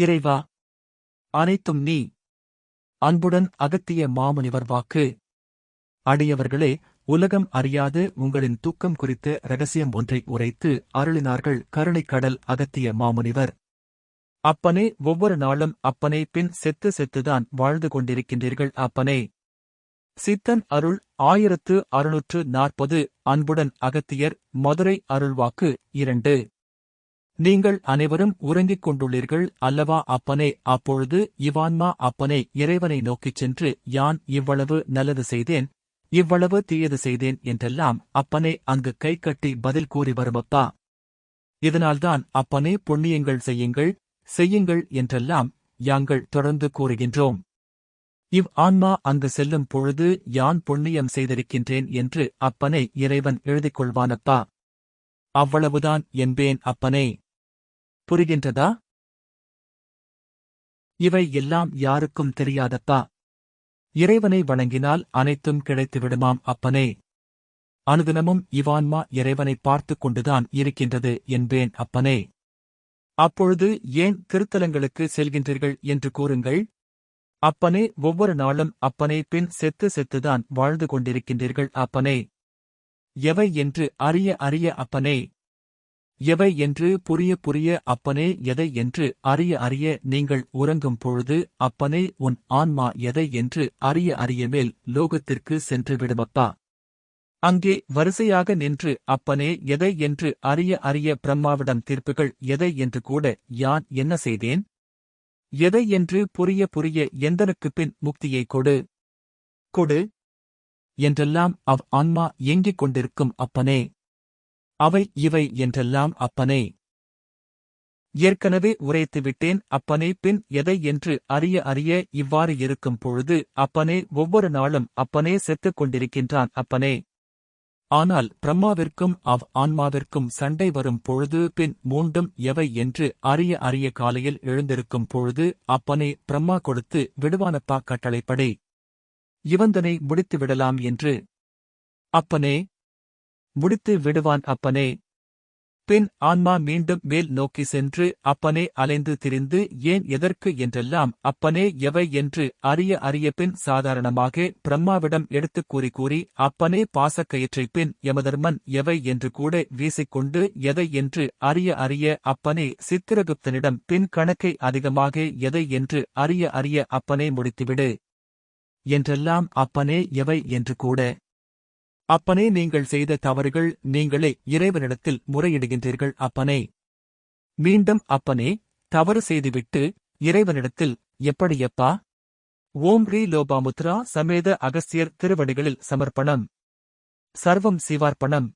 இறைவா அனைத்தும் நீ. அன்புடன் அகத்திய மாமுனிவர் வாக்கு. அடியவர்களே உலகம் அறியாது உங்களின் தூக்கம் குறித்த ரகசியம் ஒன்றை உரைத்து அருளினார்கள் கருணைக்கடல் அகத்திய மாமுனிவர். அப்பனே ஒவ்வொரு நாளும் அப்பனே பின் செத்து செத்துதான் வாழ்ந்து கொண்டிருக்கின்றீர்கள் அப்பனே. சித்தன் அருள் ஆயிரத்து அறுநூற்று நாற்பது அன்புடன் அகத்தியர் மதுரை அருள்வாக்கு இரண்டு. நீங்கள் அனைவரும் உறங்கிக் கொண்டுள்ளீர்கள் அல்லவா அப்பனே? அப்பொழுது இவான்மா அப்பனே இறைவனை நோக்கிச் சென்று யான் இவ்வளவு நல்லது செய்தேன் இவ்வளவு தீயது செய்தேன் என்றெல்லாம் அப்பனே அங்கு கை கட்டி பதில் கூறி வருமப்பா? இதனால்தான் அப்பனே புண்ணியங்கள் செய்யுங்கள் செய்யுங்கள் என்றெல்லாம் யாங்கள் தொடர்ந்து கூறுகின்றோம். இவ் ஆன்மா அங்கு செல்லும் பொழுது யான் புண்ணியம் செய்திருக்கின்றேன் என்று அப்பனை இறைவன் எழுதிக் கொள்வானப்பா? அவ்வளவுதான் என்பேன் அப்பனே. புரிகின்றதா? இவை எல்லாம் யாருக்கும் தெரியாதப்பா இறைவனை வணங்கினால் அனைத்தும் கிடைத்துவிடுமாம் அப்பனே. அனுதினமும் இவான்மா இறைவனை பார்த்துக் கொண்டுதான் இருக்கின்றது என்பேன் அப்பனே. அப்பொழுது ஏன் திருத்தலங்களுக்கு செல்கின்றீர்கள் என்று கூறுங்கள்? அப்பனே ஒவ்வொரு நாளும் அப்பனே பின் செத்து செத்துதான் வாழ்ந்து கொண்டிருக்கின்றீர்கள் அப்பனே. எவை என்று அறிய அறிய அப்பனே. எவை என்று புரிய புரிய அப்பனே எதை என்று அறிய அறிய நீங்கள் உறங்கும் பொழுது அப்பனே உன் ஆன்மா எதை என்று அறிய அறிய மேல் லோகத்திற்கு சென்று விடுமப்பா அங்கே வரிசையாக நின்று அப்பனே எதை என்று அறிய அறிய பிரம்மாவிடம் தீர்ப்புகள் எதை என்று கூட யான் என்ன செய்தேன்? எதை என்று புரிய புரிய எந்தனுக்குப் பின் முக்தியை கொடு. கொடு. என்றெல்லாம் அவ் ஆன்மா ஏங்கிக் கொண்டிருக்கும் அப்பனே. அவை இவை என்றெல்லாம் அப்பனே. ஏற்கனவே உரைத்துவிட்டேன் அப்பனே பின் எதை என்று அறிய அறிய இவ்வாறு இருக்கும் பொழுது அப்பனே ஒவ்வொரு நாளும் அப்பனே செத்துக் கொண்டிருக்கின்றான் அப்பனே. ஆனால் பிரம்மாவிற்கும் அவ் ஆன்மாவிற்கும் சண்டை வரும் பொழுது பின் மூண்டும் எவை என்று அறிய அறிய காலையில் எழுந்திருக்கும் பொழுது அப்பனே பிரம்மா கொடுத்து விடுவானப்பா கட்டளைப்படை இவந்தனை முடித்து விடலாம் என்று. அப்பனே முடித்து விடுவான் அப்பனே. பின் ஆன்மா மீண்டும் மேல் நோக்கி சென்று அப்பனே அலைந்து திரிந்து ஏன் எதற்கு என்றெல்லாம் அப்பனே எவை என்று அறிய அறிய பின் சாதாரணமாக பிரம்மாவிடம் எடுத்துக் கூறி கூறி அப்பனே பாசக்கயிற்றை பின் யமதர்மன் எவை என்று கூட வீசிக்கொண்டு எதை என்று அறிய அறிய அப்பனே சித்திரகுப்தனிடம் பின் கணக்கை அதிகமாக எதை என்று அறிய அறிய அப்பனே முடித்துவிடு. என்றெல்லாம் அப்பனே எவை என்று கூட அப்பனே நீங்கள் செய்த தவறுகள் நீங்களே இறைவனிடத்தில் முறையிடுகின்றீர்கள் அப்பனே. மீண்டும் அப்பனே தவறு செய்துவிட்டு இறைவனிடத்தில் எப்படியப்பா ஓம் ரீ லோபாமுத்ரா சமேத அகஸ்தியர் திருவடிகளில் சமர்ப்பணம். சர்வம் சிவார்ப்பணம்.